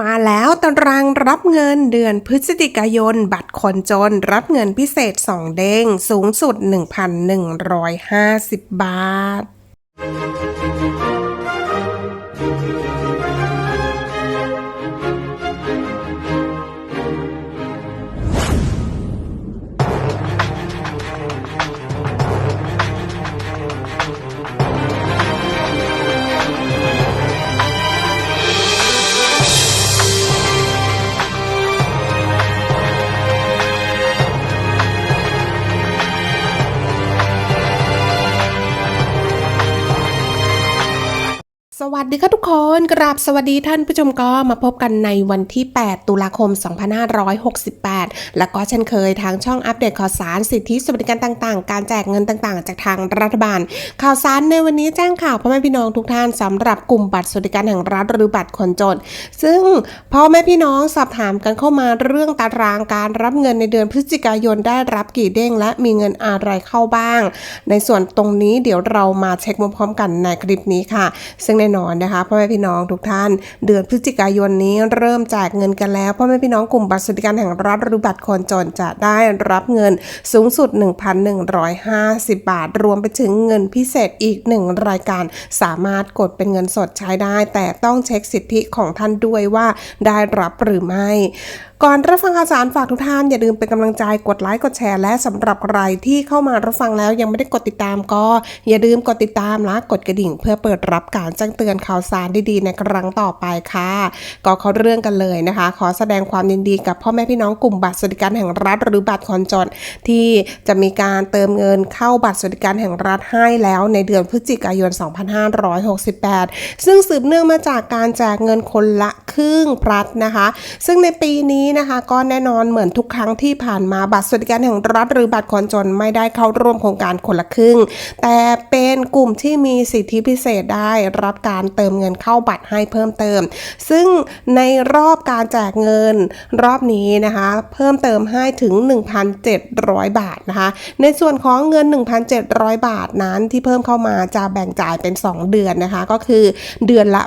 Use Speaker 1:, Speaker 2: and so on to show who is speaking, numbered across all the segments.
Speaker 1: มาแล้วตารางรับเงินเดือนพฤศจิกายน บัตรคนจนรับเงินพิเศษ 2 เด้ง สูงสุด 1,150 บาท ดีค่ะทุกคนกราบสวัสดีท่านผู้ชมก็มาพบกันในวันที่ 8 ตุลาคม 2568 แล้วก็เช่นเคยทางช่องอัปเดตข่าวสารสิทธิสวัสดิการต่างๆ การแจกเงินต่างๆ จากทางรัฐบาล ข่าวสารในวันนี้แจ้งข่าวพ่อแม่พี่น้องทุกท่านสำหรับกลุ่มบัตรสวัสดิการแห่งรัฐหรือบัตรคนจน ซึ่งพ่อแม่พี่น้องสอบถามกันเข้ามาเรื่องตารางการรับเงินในเดือนพฤศจิกายนได้รับกี่เด้ง และมีเงินอะไรเข้าบ้าง ในส่วนตรงนี้เดี๋ยวเรามาเช็คพร้อมๆกันในคลิปนี้ค่ะ ซึ่งแน่นอนนะคะพ่อแม่พี่น้องทุกท่าน เดือนพฤศจิกายนนี้เริ่มแจกเงินกันแล้วพ่อแม่พี่น้องกลุ่มบัตรสวัสดิการแห่งรัฐหรือบัตรคนจนจะได้รับเงินสูงสุด 1,150 บาท รวมไปถึงเงินพิเศษอีกหนึ่งรายการ สามารถกดเป็นเงินสดใช้ได้ แต่ต้องเช็คสิทธิของท่านด้วยว่าได้รับหรือไม่ ก่อนรับฟังข่าวสารฝากทุกท่านอย่าลืมเป็นกำลังใจกดไลค์กดแชร์และสำหรับใครที่เข้ามารับฟังแล้วยังไม่ได้กดติดตามก็ อย่าลืมกดติดตามและกดกระดิ่ง เพื่อเปิดรับการแจ้งเตือนข่าวสารดีๆ ในครั้งต่อไปค่ะ ก็เข้าเรื่องกันเลยนะคะ ขอแสดงความยินดีกับพ่อแม่พี่น้องกลุ่มบัตรสวัสดิการแห่งรัฐหรือบัตรคอนจอนที่จะมีการเติมเงินเข้าบัตรสวัสดิการแห่งรัฐให้แล้วในเดือนพฤศจิกายน 2568 ซึ่งสืบเนื่องมาจากการแจกเงินคนละครึ่งพลัดนะคะ ซึ่งในปีนี้นะคะ ก็แน่นอนเหมือนทุกครั้งที่ผ่านมาบัตรสวัสดิการแห่งรัฐหรือบัตรคนจนไม่ได้เข้าร่วมโครงการคนละครึ่ง แต่เป็นกลุ่มที่มีสิทธิพิเศษได้รับการเติมเงินเข้าบัตรให้เพิ่มเติม ซึ่งในรอบการแจกเงินรอบนี้นะคะ เพิ่มเติมให้ถึง 1,700 บาทนะคะ ในส่วนของเงิน 1,700 บาทนั้นที่เพิ่มเข้ามาจะแบ่งจ่ายเป็น 2 เดือนนะคะ ก็คือเดือนละ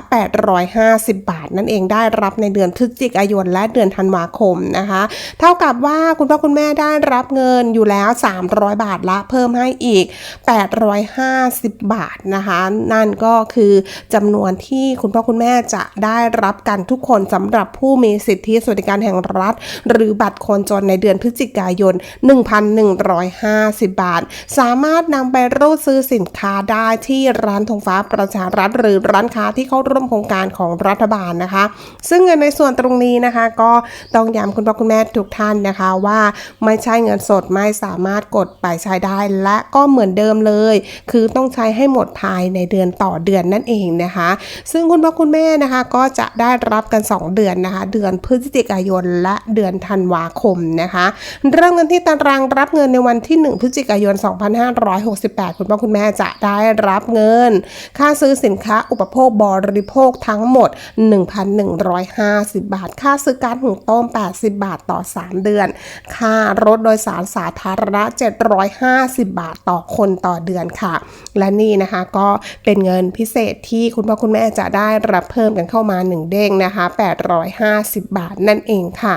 Speaker 1: 850 บาท นั่นเองได้รับในเดือนพฤศจิกายนและเดือนธันวาคมนะคะ เท่ากับว่าคุณพ่อคุณแม่ได้รับเงินอยู่แล้ว 300 บาทละเพิ่มให้อีก 850 บาทนะคะ นั่นก็คือจำนวนที่คุณพ่อคุณแม่จะได้รับกันทุกคนสำหรับผู้มีสิทธิสวัสดิการแห่งรัฐ หรือบัตรคนจนในเดือนพฤศจิกายน 1,150 บาท สามารถนำไปรูดซื้อสินค้าได้ที่ร้านธงฟ้าประชารัฐ หรือร้านค้าที่เข้าร่วมโครงการของรัฐบาลนะคะ ซึ่งเงินในส่วนตรงนี้นะคะ ก็ต้องย้ำคุณพ่อคุณแม่ทุกท่านนะคะว่าไม่ใช่เงินสดไม่สามารถกดไปใช้ได้และก็เหมือนเดิมเลย คือต้องใช้ให้หมดภายในเดือนต่อเดือนนั่นเองนะคะ ซึ่งคุณพ่อคุณแม่นะคะก็จะได้รับกัน 2 เดือนนะคะ เดือนพฤศจิกายนและเดือนธันวาคมนะคะ เริ่มกันที่ตารางรับเงินในวันที่ 1 พฤศจิกายน 2568 คุณพ่อคุณแม่จะได้รับเงิน ค่าซื้อสินค้าอุปโภคบริโภคทั้งหมด 1,150 บาท ค่าซื้อการหุงต้ม80 บาทต่อ 3 เดือน ค่ารถโดยสารสาธารณะ 750 บาทต่อคนต่อเดือนค่ะ และนี่นะคะก็เป็นเงินพิเศษที่คุณพ่อคุณแม่จะได้รับเพิ่มกันเข้ามา 1 เด้งนะคะ 850 บาทนั่นเองค่ะ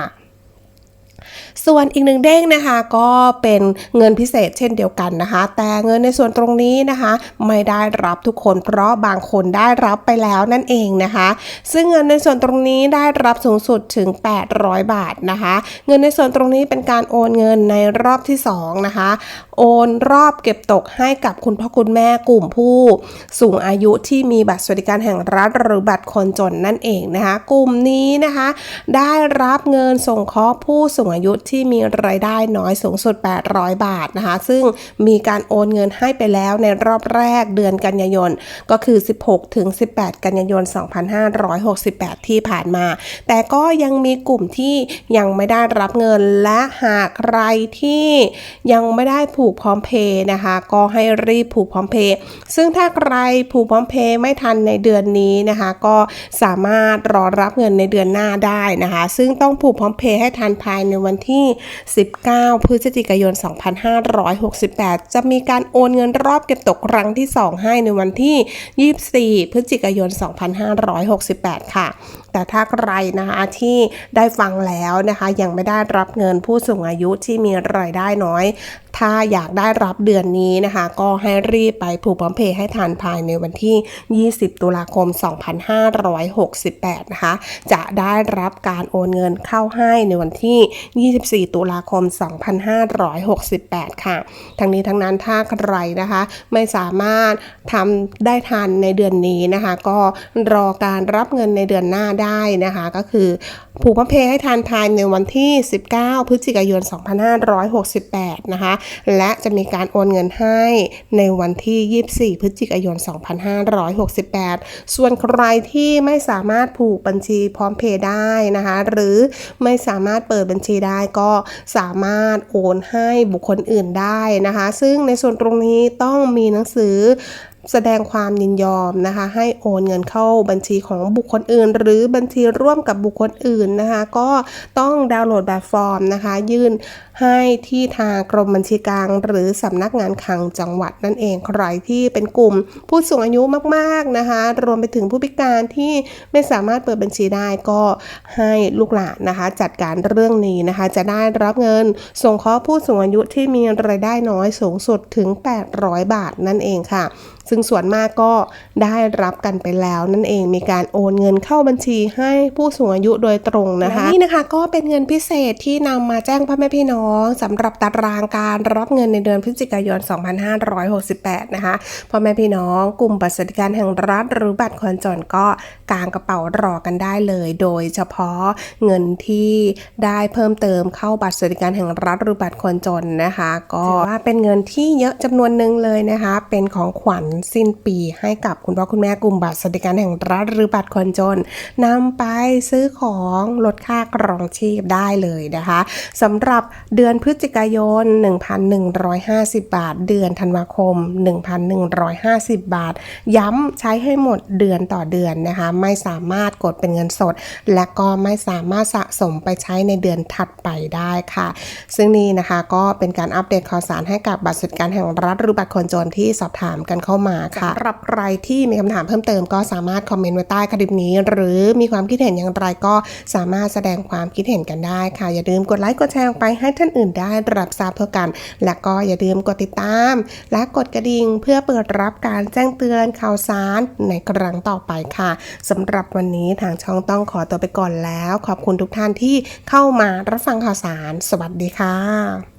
Speaker 1: ส่วนอีกหนึ่งเด้งนะคะก็เป็นเงินพิเศษเช่นเดียวกันนะคะ แต่เงินในส่วนตรงนี้นะคะ ไม่ได้รับทุกคนเพราะบางคนได้รับไปแล้วนั่นเองนะคะ ซึ่งเงินในส่วนตรงนี้ได้รับสูงสุดถึง 800 บาทนะคะ เงินในส่วนตรงนี้เป็นการโอนเงินในรอบที่2นะคะโอนรอบเก็บตกให้กับคุณพ่อคุณแม่กลุ่มผู้ สูงอายุที่มีบัตรสวัสดิการแห่งรัฐหรือบัตรคนจนนั่นเองนะคะ กลุ่มนี้นะคะ ได้รับเงินส่งเคราะห์ผู้สูงอายุที่มีรายได้น้อยสูงสุด 800 บาทนะคะ ซึ่งมีการโอนเงินให้ไปแล้วในรอบแรกเดือนกันยายน ก็คือ 16 ถึง 18 กันยายน 2568 ที่ผ่านมา แต่ก็ยังมีกลุ่มที่ยังไม่ได้รับเงินและหากใครที่ยังไม่ได้ผูกพร้อมเพย์นะคะ ก็ให้รีบผูกพร้อมเพย์ซึ่งถ้าใครผูกพร้อมเพย์ไม่ทันในเดือนนี้นะคะ ก็สามารถรอรับเงินในเดือนหน้าได้นะคะ ซึ่งต้องผูกพร้อมเพย์ให้ทันภายในวันที่19 พฤศจิกายน 2568 จะมีการโอนเงินรอบเก็บตกครั้งที่ 2 ให้ในวันที่ 24 พฤศจิกายน 2568 ค่ะ แต่ถ้าใครนะคะที่ได้ฟังแล้วนะคะ ยังไม่ได้รับเงินผู้สูงอายุที่มีรายได้น้อยถ้าอยากได้รับเดือนนี้นะคะ ก็ให้รีบไปผูกพร้อมเพย์ให้ทันภายในวันที่ 20 ตุลาคม 2568 นะคะ จะได้รับการโอนเงินเข้าให้ในวันที่ 24 ตุลาคม 2568 ค่ะ ทั้งนี้ทั้งนั้นถ้าใครนะคะ ไม่สามารถทำได้ทันในเดือนนี้นะคะ ก็รอการรับเงินในเดือนหน้าได้นะคะ ก็คือผูกพร้อมเพย์ให้ทันภายในวันที่ 19 พฤศจิกายน 2568 นะคะและจะมีการโอนเงินให้ในวันที่ 24 พฤศจิกายน 2568 ส่วนใครที่ไม่สามารถผูกบัญชีพร้อมเพย์ได้นะคะ หรือไม่สามารถเปิดบัญชีได้ก็สามารถโอนให้บุคคลอื่นได้นะคะ ซึ่งในส่วนตรงนี้ต้องมีหนังสือ แสดงความยินยอมนะคะ ให้โอนเงินเข้าบัญชีของบุคคลอื่น หรือบัญชีร่วมกับบุคคลอื่นนะคะ ก็ต้องดาวน์โหลดแบบฟอร์มนะคะ ยื่นให้ที่ทางกรมบัญชีกลาง หรือสำนักงานคลังจังหวัดนั่นเองใครที่เป็นกลุ่มผู้สูงอายุมากๆนะคะ รวมไปถึงผู้พิการที่ไม่สามารถเปิดบัญชีได้ก็ให้ลูกหลานนะคะ จัดการเรื่องนี้นะคะ จะได้รับเงินส่งเคราะห์ผู้สูงอายุที่มีรายได้น้อยสูงสุดถึง 800 บาทนั่นเองค่ะซึ่งส่วนมากก็ได้รับกันไปแล้วนั่นเองมีการโอนเงินเข้าบัญชีให้ผู้สูงอายุโดยตรงนะคะนี่นะคะก็เป็นเงินพิเศษที่นำมาแจ้งพ่อแม่พี่น้องสำหรับตารางการรับเงินในเดือนพฤศจิกายน 2568 นะคะพ่อแม่พี่น้องกลุ่มบัตรสวัสดิการแห่งรัฐหรือบัตรคนจนก็กางกระเป๋ารอกันได้เลย โดยเฉพาะเงินที่ได้เพิ่มเติมเข้าบัตรสวัสดิการแห่งรัฐหรือบัตรคนจนนะคะ ก็ถือว่าเป็นเงินที่เยอะจำนวนหนึ่งเลยนะคะ เป็นของขวัญสิ้นปีให้กับคุณพ่อคุณแม่กลุ่มบัตรสวัสดิการแห่งรัฐหรือบัตรคนจนนำไปซื้อของลดค่ากรองชีพได้เลยนะคะสำหรับเดือนพฤศจิกายน 1,150 บาท เดือนธันวาคม 1,150 บาท ย้ำใช้ให้หมดเดือนต่อเดือนนะคะ ไม่สามารถกดเป็นเงินสด และก็ไม่สามารถสะสมไปใช้ในเดือนถัดไปได้ค่ะ ซึ่งนี่นะคะก็เป็นการอัปเดตข่าวสารให้กับบัตรสวัสดิการแห่งรัฐหรือบัตรคนจนที่สอบถามกันเข้ามาค่ะสำหรับใครที่มีคำถามเพิ่มเติมก็สามารถคอมเมนต์ไว้ใต้คลิปนี้ หรือมีความคิดเห็นอย่างไรก็สามารถแสดงความคิดเห็นกันได้ค่ะ อย่าลืมกดไลค์กดแชร์ออกไปให้ท่านอื่นได้รับทราบเท่ากัน และก็อย่าลืมกดติดตาม และกดกระดิ่งเพื่อเปิดรับการแจ้งเตือนข่าวสารในครั้งต่อไปค่ะสำหรับวันนี้ทางช่องต้องขอตัวไปก่อนแล้ว ขอบคุณทุกท่านที่เข้ามารับฟังข่าวสาร สวัสดีค่ะ